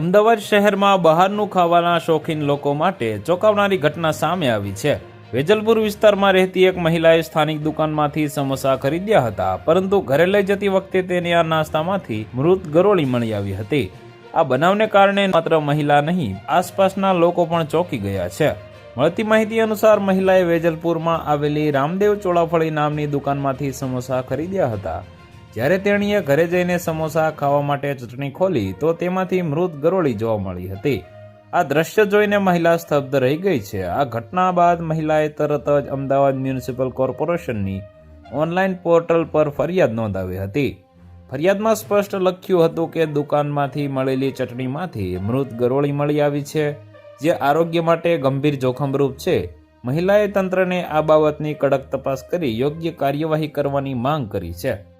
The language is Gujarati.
અમદાવાદ શહેરમાં બહારનું ખાવાના શોખીન લોકો માટે ચોંકાવનારી ઘટના સામે આવી છે. વેજલપુર વિસ્તારમાં રહેતી એક મહિલાએ સ્થાનિક દુકાનમાંથી સમોસા ખરીદ્યા હતા, પરંતુ ઘરે લઈ જતી વખતે તેને આ નાસ્તામાંથી મૃત ગરોળી મળી આવી હતી. આ બનાવને કારણે માત્ર મહિલા નહીં, આસપાસના લોકો પણ ચોંકી ગયા છે. મળતી માહિતી અનુસાર મહિલાએ વેજલપુરમાં આવેલી રામદેવ ચોળાફળી નામની દુકાનમાંથી સમોસા ખરીદ્યા હતા. જ્યારે તેણીએ ઘરે જઈને સમોસા ખાવા માટે ચટણી ખોલી, તો તેમાંથી મૃત ગરોળી જોવા મળી હતી. આ દ્રશ્ય જોઈને મહિલા સ્તબ્ધ રહી ગઈ છે. આ ઘટના બાદ મહિલાએ તરત જ અમદાવાદ મ્યુનિસિપલ કોર્પોરેશનની ઓનલાઈન પોર્ટલ પર ફરિયાદ નોંધાવી હતી. ફરિયાદમાં સ્પષ્ટ લખ્યું હતું કે દુકાનમાંથી મળેલી ચટણીમાંથી મૃત ગરોળી મળી આવી છે, જે આરોગ્ય માટે ગંભીર જોખમરૂપ છે. મહિલાએ તંત્રને આ બાબતની કડક તપાસ કરી યોગ્ય કાર્યવાહી કરવાની માંગ કરી છે.